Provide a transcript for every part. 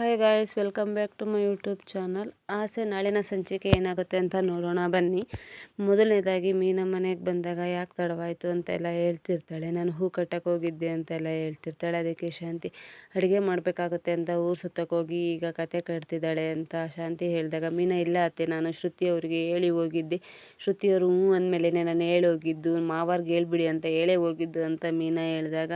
Hi guys welcome back to my YouTube channel ಆಸೆ ನಾಳಿನ ಸಂಚಿಕೆ ಏನಾಗುತ್ತೆ ಅಂತ ನೋಡೋಣ, ಬನ್ನಿ. ಮೊದಲನೇದಾಗಿ ಮೀನ ಮನೆಗೆ ಬಂದಾಗ ಯಾಕೆ ತಡವಾಯಿತು ಅಂತೆಲ್ಲ ಹೇಳ್ತಿರ್ತಾಳೆ. ನಾನು ಹೂ ಕಟ್ಟಕ್ಕೆ ಹೋಗಿದ್ದೆ ಅಂತೆಲ್ಲ ಹೇಳ್ತಿರ್ತಾಳೆ. ಅದಕ್ಕೆ ಶಾಂತಿ ಅಡುಗೆ ಮಾಡಬೇಕಾಗುತ್ತೆ ಅಂತ ಊರು ಸುತ್ತಕ್ಕೆ ಹೋಗಿ ಈಗ ಕತೆ ಕಟ್ತಿದ್ದಾಳೆ ಅಂತ ಶಾಂತಿ ಹೇಳಿದಾಗ, ಮೀನಾ, ಇಲ್ಲ ಅತ್ತೆ, ನಾನು ಶ್ರುತಿ ಅವರಿಗೆ ಹೇಳಿ ಹೋಗಿದ್ದೆ. ಶ್ರುತಿಯವರು ಹ್ಞೂ ಅಂದಮೇಲೆ ನಾನು ಹೇಳಿ ಹೋಗಿದ್ದು. ಮಾವಾರ್ಗೆ ಹೇಳ್ಬಿಡಿ ಅಂತ ಹೇಳೇ ಹೋಗಿದ್ದು ಅಂತ ಮೀನಾ ಹೇಳಿದಾಗ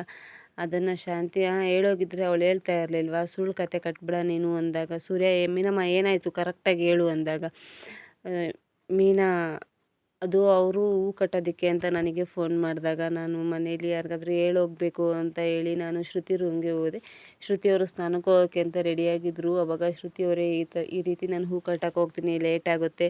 ಅದನ್ನು ಶಾಂತಿ ಹೇಳೋಗಿದ್ರೆ ಅವಳು ಹೇಳ್ತಾ ಇರಲಿಲ್ವಾ, ಸುಳ್ಳು ಕತೆ ಕಟ್ಬಿಡ ನೀನು ಅಂದಾಗ. ಸೂರ್ಯ ಮೀನಮ್ಮ, ಏನಾಯಿತು? ಕರೆಕ್ಟಾಗಿ ಹೇಳು ಅಂದಾಗ. ಮೀನಾ ಅದು ಅವರು ಹೂ ಕಟ್ಟೋದಕ್ಕೆ ಅಂತ ನನಗೆ ಫೋನ್ ಮಾಡಿದಾಗ ನಾನು ಮನೇಲಿ ಯಾರಿಗಾದ್ರೂ ಹೇಳೋಗ್ಬೇಕು ಅಂತ ಹೇಳಿ ನಾನು ಶ್ರುತಿ ರೂಮ್ಗೆ ಹೋದೆ. ಶ್ರುತಿಯವರು ಸ್ನಾನಕ್ಕೆ ಹೋಗೋಕ್ಕೆ ಅಂತ ರೆಡಿಯಾಗಿದ್ದರು ಅವಾಗ ಶ್ರುತಿಯವರೇ ಈ ತ, ಈ ರೀತಿ ನಾನು ಹೂ ಕಟ್ಟಕ್ಕೆ ಹೋಗ್ತೀನಿ ಲೇಟ್ ಆಗುತ್ತೆ.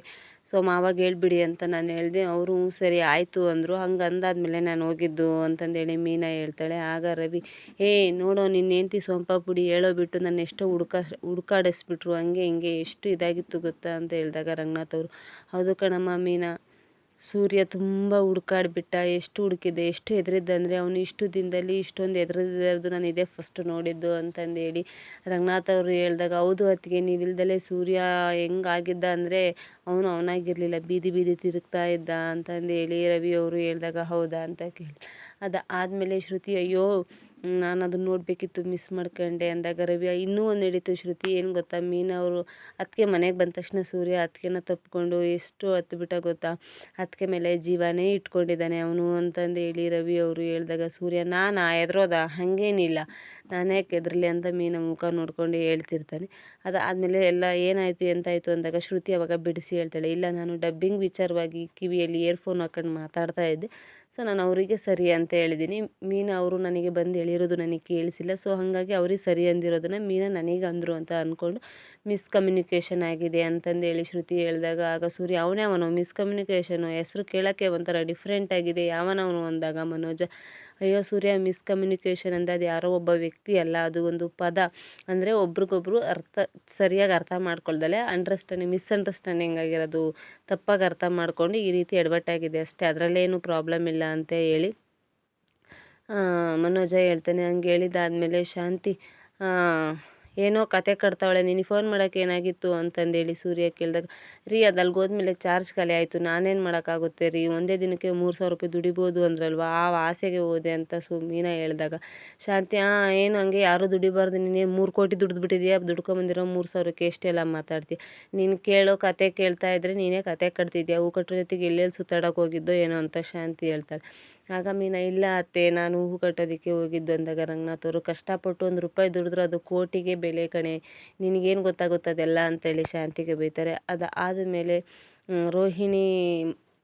ಸೊ ಮಾವಾಗ ಹೇಳ್ಬಿಡಿ ಅಂತ ನಾನು ಹೇಳಿದೆ. ಅವರು ಸರಿ ಆಯಿತು ಅಂದರು. ಹಂಗೆ ಅಂದಾದಮೇಲೆ ನಾನು ಹೋಗಿದ್ದು ಅಂತಂದೇಳಿ ಮೀನಾ ಹೇಳ್ತಾಳೆ. ಆಗ ರವಿ ಏ ನೋಡೋ ನಿನ್ನ ಹೆಂಡ್ತಿ ಸೊಂಪ ಪುಡಿ ಹೇಳೋ ಬಿಟ್ಟು ನನ್ನ ಎಷ್ಟೋ ಹುಡ್ಕ, ಹುಡ್ಕಾಡಿಸ್ಬಿಟ್ರು. ಹಂಗೆ, ಹಿಂಗೆ, ಎಷ್ಟು ಇದಾಗಿತ್ತು ಗೊತ್ತಾ? ಅಂತ ಹೇಳಿದಾಗ ರಂಗನಾಥ್ ಅವರು, ಹೌದು ಕಣಮ್ಮ ಮೀನಾ. ಸೂರ್ಯ ತುಂಬ ಹುಡ್ಕಾಡ್ಬಿಟ್ಟ ಎಷ್ಟು ಹುಡುಕಿದೆ, ಎಷ್ಟು ಹೆದರಿದ್ದಂದರೆ ಅವನು ಇಷ್ಟು ದಿನದಲ್ಲಿ ಇಷ್ಟೊಂದು ಹೆದರಿದ್ದು ನಾನು ಇದೇ ಫಸ್ಟು ನೋಡಿದ್ದು ಅಂತಂದೇಳಿ ರಂಗನಾಥ್ ಅವರು ಹೇಳಿದಾಗ, ಹೌದು ಅತ್ತಿಗೆ, ನೀವಿಲ್ದಲೇ ಸೂರ್ಯ ಹೆಂಗಾಗಿದ್ದ ಅಂದರೆ ಅವನು ಅವನಾಗಿರಲಿಲ್ಲ, ಬೀದಿ ಬೀದಿ ತಿರುಗ್ತಾ ಇದ್ದ ಅಂತಂದೇಳಿ ರವಿ ಅವರು ಹೇಳಿದಾಗ ಹೌದಾ ಅಂತ ಕೇಳಿ ಅದು ಆದಮೇಲೆ ಶ್ರುತಿ, ಅಯ್ಯೋ, ನಾನು ಅದನ್ನ ನೋಡಬೇಕಿತ್ತು ಮಿಸ್ ಮಾಡ್ಕೊಂಡೆ ಅಂದಾಗ ರವಿ, ಇನ್ನೂ ಒಂದು ನಡೀತು ಶ್ರುತಿ, ಏನು ಗೊತ್ತಾ, ಮೀನಾ ಅವರು ಅದಕ್ಕೆ ಮನೆಗೆ ಬಂದ ತಕ್ಷಣ ಸೂರ್ಯ ಅದಕ್ಕೆನ ತಪ್ಪಿಕೊಂಡು ಎಷ್ಟು ಹತ್ತು ಬಿಟ್ಟ ಗೊತ್ತಾ ಅದಕ್ಕೆ ಮೇಲೆ ಜೀವನೇ ಇಟ್ಕೊಂಡಿದ್ದಾನೆ ಅವನು ಅಂತಂದು ಹೇಳಿ ರವಿ ಅವರು ಹೇಳಿದಾಗ ಸೂರ್ಯ, ನಾನು ಎದ್ರೋದ ಹಾಗೇನಿಲ್ಲ, ನಾನೇ ಕೆದ್ರಲಿ ಅಂತ ಮೀನ ಮುಖ ನೋಡ್ಕೊಂಡು ಹೇಳ್ತಿರ್ತಾನೆ. ಅದು ಆದಮೇಲೆ ಎಲ್ಲ ಏನಾಯಿತು, ಎಂತಾಯಿತು ಅಂದಾಗ ಶ್ರುತಿ ಅವಾಗ ಬಿಡಿಸಿ ಹೇಳ್ತಾಳೆ ಇಲ್ಲ ನಾನು ಡಬ್ಬಿಂಗ್ ವಿಚಾರವಾಗಿ ಕಿವಿಯಲ್ಲಿ ಇಯರ್ಫೋನ್ ಹಾಕೊಂಡು ಮಾತಾಡ್ತಾ ಇದ್ದೆ. ಸೊ, ನಾನು ಅವರಿಗೆ ಸರಿ ಅಂತ ಹೇಳಿದ್ದೀನಿ ಮೀನಾ ಅವರು ನನಗೆ ಬಂದು ಹೇಳಿರೋದು ನನಗೆ ಕೇಳಿಸಿಲ್ಲ. ಸೊ, ಹಾಗಾಗಿ ಅವ್ರಿಗೆ ಸರಿ ಅಂದಿರೋದನ್ನು ಮೀನಾ ನನಗೆ ಅಂದರು ಅಂತ ಅಂದ್ಕೊಂಡು ಮಿಸ್ಕಮ್ಯುನಿಕೇಷನ್ ಆಗಿದೆ ಅಂತಂದೇಳಿ ಶ್ರುತಿ ಹೇಳಿದಾಗ, ಆಗ ಸೂರ್ಯ, ಅವನೇ ಅವನು, ಮಿಸ್ಕಮ್ಯುನಿಕೇಷನು, ಹೆಸರು ಕೇಳೋಕ್ಕೆ ಒಂಥರ ಡಿಫ್ರೆಂಟ್ ಆಗಿದೆ. ಯಾವನವನು ಅಂದಾಗ ಮನೋಜ, ಅಯ್ಯೋ ಸೂರ್ಯ, ಮಿಸ್ಕಮ್ಯುನಿಕೇಷನ್ ಅಂದರೆ ಅದು ಯಾರೋ ಒಬ್ಬ ವ್ಯಕ್ತಿ ಅಲ್ಲ. ಅದು ಒಂದು ಪದ. ಅಂದರೆ ಒಬ್ರಿಗೊಬ್ರು ಅರ್ಥ, ಸರಿಯಾಗಿ ಅರ್ಥ ಮಾಡ್ಕೊಳ್ದಲೆ. ಅಂಡರ್ಸ್ಟ್ಯಾಂಡಿಂಗ್ ಮಿಸ್ಅಂಡರ್ಸ್ಟ್ಯಾಂಡಿಂಗ್ ಆಗಿರೋದು ತಪ್ಪಾಗಿ ಅರ್ಥ ಮಾಡ್ಕೊಂಡು ಈ ರೀತಿ ಎಡವಟ್ಟಾಗಿದೆ ಅಷ್ಟೇ. ಅದರಲ್ಲೇನು ಪ್ರಾಬ್ಲಮ್ ಇಲ್ಲ. ಅಂತ ಹೇಳಿ ಮನೋಜ ಹೇಳ್ತಾನೆ ಹಂಗೆ ಹೇಳಿದ್ದಾದ್ಮೇಲೆ ಶಾಂತಿ ಏನೋ ಕತೆ ಕಟ್ತಾವಳೆ, ನಿನಗೆ ಫೋನ್ ಮಾಡೋಕೆ ಏನಾಗಿತ್ತು ಅಂತಂದೇಳಿ ಸೂರ್ಯ ಕೇಳಿದಾಗ, ರೀ ಅದು ಅಲ್ಲಿಗೆ ಹೋದ್ಮೇಲೆ ಚಾರ್ಜ್ ಖಾಲಿ ಆಯಿತು, ನಾನೇನು ಮಾಡೋಕ್ಕಾಗುತ್ತೆ ರೀ? ಒಂದೇ ದಿನಕ್ಕೆ ಮೂರು ಸಾವಿರ ರೂಪಾಯಿ ದುಡಿಬೋದು ಅಂದ್ರಲ್ವ? ಆ ಆಸೆಗೆ ಹೋದೆ ಅಂತ ಸು ಮೀನಾ ಹೇಳಿದಾಗ, ಶಾಂತಿ ಹಾಂ ಏನು ಹಂಗೆ ಯಾರೂ ದುಡಿಬಾರ್ದು, ನೀನು ಮೂರು ಕೋಟಿ ದುಡ್ದು ಬಿಟ್ಟಿದ್ಯಾ ದುಡ್ಕೊಂಬಂದಿರೋ ಮೂರು ಸಾವಿರಕ್ಕೆ ಎಷ್ಟೆಲ್ಲ ಮಾತಾಡ್ತೀಯ? ನೀನು ಕೇಳೋ ಕತೆ ಕೇಳ್ತಾ ಇದ್ರೆ ನೀನೇ ಕತೆ ಕಟ್ತಿದ್ಯಾ? ಹೂ ಜೊತೆಗೆ ಎಲ್ಲೆಲ್ಲಿ ಸುತ್ತಾಡೋಕೆ ಹೋಗಿದ್ದೋ ಏನೋ ಅಂತ ಶಾಂತಿ ಹೇಳ್ತಾಳೆ. ಆಗ ಮೀನಾ, ಇಲ್ಲ ಅತ್ತೆ, ನಾನು ಹೂ ಕಟ್ಟೋದಕ್ಕೆ ಹೋಗಿದ್ದು ಅಂದಾಗ ರಂಗನಾಥ್ ಅವರು ಕಷ್ಟಪಟ್ಟು ಒಂದು ರೂಪಾಯಿ ದುಡಿದ್ರು ಅದು ಕೋಟಿಗೆ ಬೆಲೆ ಕಣೆ, ನಿನಗೇನು ಗೊತ್ತಾಗುತ್ತದೆಲ್ಲ? ಅಂತೇಳಿ ಶಾಂತಿಗೆ ಬೈತಾರೆ. ಅದು ಆದಮೇಲೆ ರೋಹಿಣಿ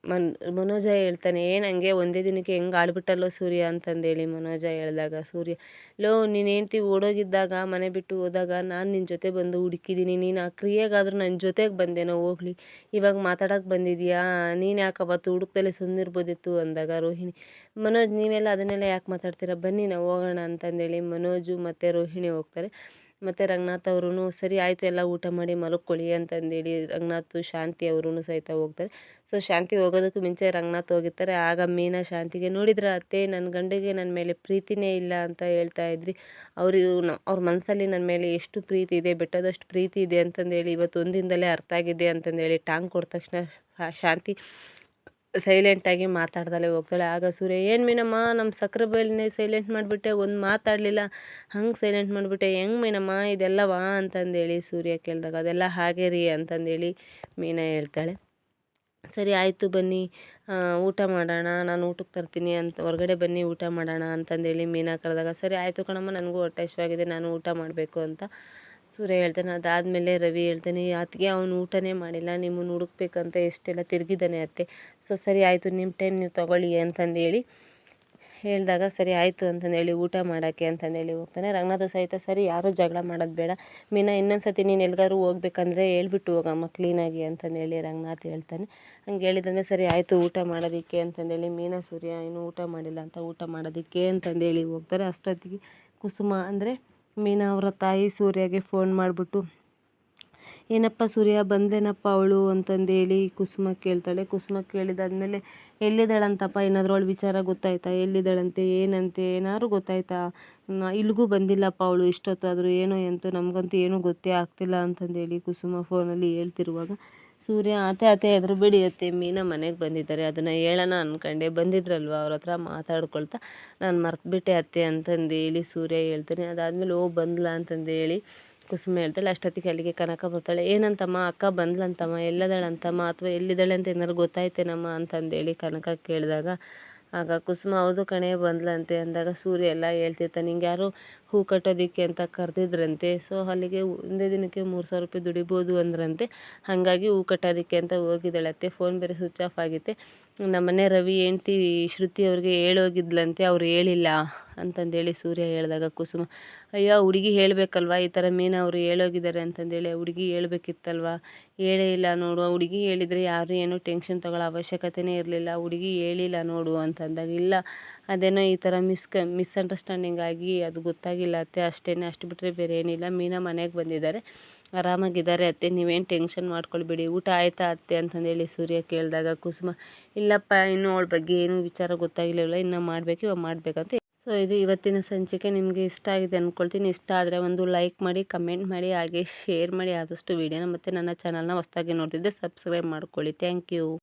ಮನ್, ಮನೋಜ ಹೇಳ್ತಾನೆ, ಏನು ಹಂಗೆ ಒಂದೇ ದಿನಕ್ಕೆ ಹೆಂಗೆ ಆಳ್ಬಿಟ್ಟಲ್ಲೋ ಸೂರ್ಯ? ಅಂತಂದೇಳಿ ಮನೋಜ ಹೇಳಿದಾಗ, ಸೂರ್ಯ, ಲೋ, ನೀನು ಹೆಂಡ್ತಿ ಓಡೋಗಿದ್ದಾಗ, ಮನೆ ಬಿಟ್ಟು ಹೋದಾಗ ನಾನು ನಿನ್ನ ಜೊತೆ ಬಂದು ಹುಡುಕಿದ್ದೀನಿ ನೀನು ಆ ಕ್ರಿಯೆಗಾದರೂ ನನ್ನ ಜೊತೆಗೆ ಬಂದೇನೋ ಹೋಗ್ಲಿ. ಇವಾಗ ಮಾತಾಡೋಕೆ ಬಂದಿದೀಯಾ? ನೀನು ಯಾಕೆ ಅವತ್ತು ಹುಡುಕ್ದಲ್ಲೇ ಸುಮ್ಮನಿರ್ಬೋದಿತ್ತು ಅಂದಾಗ ರೋಹಿಣಿ, ಮನೋಜ್, ನೀವೆಲ್ಲ ಅದನ್ನೆಲ್ಲ ಯಾಕೆ ಮಾತಾಡ್ತೀರಾ? ಬನ್ನಿ ನಾವು ಹೋಗೋಣ. ಅಂತಂದೇಳಿ ಮನೋಜು ಮತ್ತು ರೋಹಿಣಿ ಹೋಗ್ತಾರೆ. ಮತ್ತು ರಂಗನಾಥ್ ಅವರೂ ಸರಿ ಆಯಿತು ಎಲ್ಲ ಊಟ ಮಾಡಿ ಮಲ್ಕೊಳ್ಳಿ ಅಂತಂದೇಳಿ ರಂಗನಾಥ್, ಶಾಂತಿ ಅವರೂ ಸಹಿತ ಹೋಗ್ತಾರೆ. ಸೊ, ಶಾಂತಿ ಹೋಗೋದಕ್ಕೂ ಮುಂಚೆ ರಂಗನಾಥ್ ಹೋಗಿರ್ತಾರೆ. ಆಗ ಮೀನಾ ಶಾಂತಿಗೆ ನೋಡಿದ್ರ, ಅತ್ತೆ ನನ್ನ ಗಂಡಿಗೆ ನನ್ನ ಮೇಲೆ ಪ್ರೀತಿನೇ ಇಲ್ಲ ಅಂತ ಹೇಳ್ತಾ ಇದ್ರಿ. ಅವರು ಅವ್ರ ಮನಸ್ಸಲ್ಲಿ ನನ್ನ ಮೇಲೆ ಎಷ್ಟು ಪ್ರೀತಿ ಇದೆ, ಬೆಟ್ಟದಷ್ಟು ಪ್ರೀತಿ ಇದೆ ಅಂತಂದೇಳಿ ಇವತ್ತು ಒಂದಿನದಲ್ಲೇ ಅರ್ಥ ಆಗಿದೆ ಅಂತಂದೇಳಿ ಟಾಂಗ್ ಕೊಟ್ಟ ತಕ್ಷಣ ಶಾಂತಿ ಸೈಲೆಂಟಾಗಿ ಮಾತಾಡ್ದಲೇ ಹೋಗ್ತಾಳೆ. ಆಗ ಸೂರ್ಯ, ಏನು ಮೀನಮ್ಮ ನಮ್ಮ ಸಕ್ಕರೆ ಸೈಲೆಂಟ್ ಮಾಡಿಬಿಟ್ಟೆ, ಒಂದು ಮಾತಾಡಲಿಲ್ಲ. ಹಂಗೆ ಸೈಲೆಂಟ್ ಮಾಡಿಬಿಟ್ಟೆ, ಹೆಂಗೆ ಮೀನಮ್ಮ, ಇದೆಲ್ಲವಾ? ಅಂತಂದೇಳಿ ಸೂರ್ಯ ಕೇಳಿದಾಗ, ಅದೆಲ್ಲ ಹಾಗೆ ರೀ, ಅಂತಂದೇಳಿ ಮೀನಾ ಹೇಳ್ತಾಳೆ. ಸರಿ, ಆಯಿತು ಬನ್ನಿ ಊಟ ಮಾಡೋಣ, ನಾನು ಊಟಕ್ಕೆ ತರ್ತೀನಿ ಅಂತ, ಹೊರಗಡೆ ಬನ್ನಿ, ಊಟ ಮಾಡೋಣ, ಅಂತಂದೇಳಿ ಮೀನಾ ಕರೆದಾಗ, ಸರಿ, ಆಯಿತು ಕಣಮ್ಮ, ನನಗೂ ಹೊಟ್ಟೆ ಹಸಿವಾಗಿದೆ, ನಾನು ಊಟ ಮಾಡಬೇಕು, ಅಂತ ಸೂರ್ಯ ಹೇಳ್ತಾನೆ, ಅದಾದಮೇಲೆ ರವಿ ಹೇಳ್ತಾನೆ, ಅತ್ತಿಗೆ ಅವನು ಊಟನೇ ಮಾಡಿಲ್ಲ, ನಿಮ್ಮನ್ನು ಹುಡುಕ್ಬೇಕಂತ ಎಷ್ಟೆಲ್ಲ ತಿರುಗಿದ್ದಾನೆ ಅತ್ತೆ. ಸೊ, ಸರಿ ಆಯಿತು ನಿಮ್ಮ ಟೈಮ್ ನೀವು ತೊಗೊಳ್ಳಿ ಅಂತಂದೇಳಿ ಹೇಳಿದಾಗ, ಸರಿ ಆಯಿತು ಅಂತಂದೇಳಿ ಊಟ ಮಾಡೋಕ್ಕೆ ಅಂತಂದೇಳಿ ಹೋಗ್ತಾನೆ. ರಂಗನಾಥ ಸಹಿತ ಸರಿ, ಯಾರೂ ಜಗಳ ಮಾಡೋದು ಬೇಡ. ಮೀನಾ ಇನ್ನೊಂದು ಸತಿ ನೀನು ಎಲ್ಲಿಗಾದ್ರೂ ಹೋಗ್ಬೇಕಂದ್ರೆ ಹೇಳ್ಬಿಟ್ಟು ಹೋಗಮ್ಮ ಕ್ಲೀನಾಗಿ ಅಂತಂದೇಳಿ ರಂಗನಾಥ್ ಹೇಳ್ತಾನೆ. ಹಂಗೆ ಹೇಳಿದಂದರೆ, ಸರಿ ಆಯಿತು, ಊಟ ಮಾಡೋದಕ್ಕೆ ಅಂತಂದೇಳಿ ಮೀನಾ, ಸೂರ್ಯ, ಇನ್ನೂ ಊಟ ಮಾಡಿಲ್ಲ ಅಂತ ಊಟ ಮಾಡೋದಕ್ಕೆ ಅಂತಂದೇಳಿ ಹೋಗ್ತಾರೆ. ಅಷ್ಟೊತ್ತಿಗೆ ಕುಸುಮ ಅಂದರೆ ಮೀನಾ ಅವರ ತಾಯಿ ಸೂರ್ಯಗೆ ಫೋನ್ ಮಾಡಿಬಿಟ್ಟು, ಏನಪ್ಪ ಸೂರ್ಯ, ಬಂದೇನಪ್ಪ ಅವಳು? ಅಂತಂದೇಳಿ ಕುಸುಮ ಕೇಳ್ತಾಳೆ. ಕುಸುಮ ಕೇಳಿದಾದಮೇಲೆ, ಎಲ್ಲಿದ್ದಾಳಂತಪ್ಪ? ಏನಾದರೂ ಅವಳು ವಿಚಾರ ಗೊತ್ತಾಯ್ತಾ? ಎಲ್ಲಿದ್ದಾಳಂತೆ? ಏನಂತೆ? ಏನಾದ್ರು ಗೊತ್ತಾಯ್ತಾ? ಇಲ್ಲಿಗೂ ಬಂದಿಲ್ಲಪ್ಪ ಅವಳು, ಇಷ್ಟೊತ್ತಾದರೂ ಏನೋ ಎಂತೋ ನಮಗಂತೂ ಏನೂ ಗೊತ್ತೇ ಆಗ್ತಿಲ್ಲ ಅಂತಂದೇಳಿ ಕುಸುಮ ಫೋನಲ್ಲಿ ಹೇಳ್ತಿರುವಾಗ ಸೂರ್ಯ ಆತೆ ಅತ್ತೆ ಬಿಡಿ ಅತ್ತೆ ಮೀನಾ ಮನೆಗೆ ಬಂದಿದ್ದಾರೆ. ಅದನ್ನು ಹೇಳೋಣ ಅಂದ್ಕೊಂಡೆ ಬಂದಿದ್ರಲ್ವ? ಅವ್ರ ಹತ್ರ ಮಾತಾಡ್ಕೊಳ್ತಾ ನಾನು ಮರ್ತುಬಿಟ್ಟೆ ಅತ್ತೆ ಅಂತಂದೇಳಿ ಸೂರ್ಯ ಹೇಳ್ತಾನೆ. ಅದಾದಮೇಲೆ ಓ ಬಂದ್ಲ ಅಂತಂದೇಳಿ ಕುಸುಮ ಹೇಳ್ತಾಳೆ. ಅಷ್ಟೊತ್ತಿಗೆ ಅಲ್ಲಿಗೆ ಕನಕ ಬರ್ತಾಳೆ. ಏನಂತಮ್ಮ? ಅಕ್ಕ ಬಂದ್ಲಂತಮ್ಮ? ಎಲ್ಲದಳಂತಮ್ಮ? ಅಥವಾ ಎಲ್ಲಿದ್ದಾಳೆ ಅಂತ ಏನಾದ್ರು ಗೊತ್ತಾಯ್ತೇನಮ್ಮ ಅಂತಂದೇಳಿ ಕನಕ ಕೇಳಿದಾಗ ಆಗ ಕುಸುಮ, ಹೌದು ಕಣೆ, ಬಂದ್ಲಂತೆ ಅಂದಾಗ ಸೂರ್ಯ ಎಲ್ಲ ಹೇಳ್ತಿರ್ತಾನೆ, ನಿಂಗೆ ಯಾರೋ ಹೂ ಕಟ್ಟೋದಕ್ಕೆ ಅಂತ ಕರೆದಿದ್ರಂತೆ, ಸೊ ಅಲ್ಲಿಗೆ ಒಂದೇ ದಿನಕ್ಕೆ ಮೂರು ಸಾವಿರ ರೂಪಾಯಿ ದುಡಿಬೋದು ಅಂದ್ರಂತೆ, ಹಾಗಾಗಿ ಹೂ ಕಟ್ಟೋದಕ್ಕೆ ಅಂತ ಹೋಗಿದ್ದಾಳತ್ತೆ ಫೋನ್ ಬೇರೆ ಸ್ವಿಚ್ ಆಫ್ ಆಗಿತ್ತೆ, ನಮ್ಮನೆ ರವಿ, ಹೆಂಡ್ತಿ ಶ್ರುತಿ ಅವ್ರಿಗೆ ಹೇಳೋಗಿದ್ಲಂತೆ, ಅವ್ರು ಹೇಳಿಲ್ಲ. ಅಂತಂದೇಳಿ ಸೂರ್ಯ ಹೇಳಿದಾಗ ಕುಸುಮ, ಅಯ್ಯೋ ಹುಡುಗಿ ಹೇಳಬೇಕಲ್ವ? ಈ ಥರ ಮೀನು ಅವರು ಹೇಳೋಗಿದ್ದಾರೆ ಅಂತಂದೇಳಿ ಹುಡುಗಿ ಹೇಳ್ಬೇಕಿತ್ತಲ್ವ? ಹೇಳೇ ಇಲ್ಲ ನೋಡು ಹುಡುಗಿ ಹೇಳಿದರೆ ಯಾರು ಏನೂ ಟೆನ್ಷನ್ ತಗೊಳ್ಳೋ ಅವಶ್ಯಕತೆಯೇ ಇರಲಿಲ್ಲ ಹುಡುಗಿ ಹೇಳಿಲ್ಲ ನೋಡು ಅಂತಂದಾಗ, ಇಲ್ಲ, ಅದೇನೋ ಈ ಥರ ಮಿಸ್ ಮಿಸ್ಅಂಡರ್ಸ್ಟ್ಯಾಂಡಿಂಗ್ ಆಗಿ ಅದು ಗೊತ್ತಾಗಿಲ್ಲ ಅತ್ತೆ ಅಷ್ಟೇ ಅಷ್ಟು ಬಿಟ್ಟರೆ ಬೇರೆ ಏನಿಲ್ಲ, ಮೀನಾ ಮನೆಗೆ ಬಂದಿದ್ದಾರೆ, ಆರಾಮಾಗಿದ್ದಾರೆ ಅತ್ತೆ, ನೀವೇನು ಟೆನ್ಷನ್ ಮಾಡ್ಕೊಳ್ಬೇಡಿ, ಊಟ ಆಯಿತಾ ಅತ್ತೆ? ಅಂತಂದೇಳಿ ಸೂರ್ಯ ಕೇಳಿದಾಗ ಕುಸುಮ, ಇಲ್ಲಪ್ಪ, ಇನ್ನೂ ಅವಳ ಬಗ್ಗೆ ಏನೂ ವಿಚಾರ ಗೊತ್ತಾಗಿಲ್ಲ ಇನ್ನೂ ಮಾಡಬೇಕು, ಇವಾಗ ಮಾಡಬೇಕಂತ ಸೊ ಇದು ಇವತ್ತಿನ ಸಂಚಿಕೆ ನಿಮಗೆ ಇಷ್ಟ ಆಗಿದೆ ಅಂದ್ಕೊಳ್ತೀನಿ ಇಷ್ಟ ಆದರೆ ಒಂದು ಲೈಕ್ ಮಾಡಿ ಕಮೆಂಟ್ ಮಾಡಿ, ಹಾಗೆ ಶೇರ್ ಮಾಡಿ ಆದಷ್ಟು ವೀಡಿಯೋನ ಮತ್ತು ನನ್ನ ಚಾನಲ್ನ ಹೊಸ್ದಾಗಿ ನೋಡ್ತಿದ್ದೆ ಸಬ್ಸ್ಕ್ರೈಬ್ ಮಾಡ್ಕೊಳ್ಳಿ. Thank you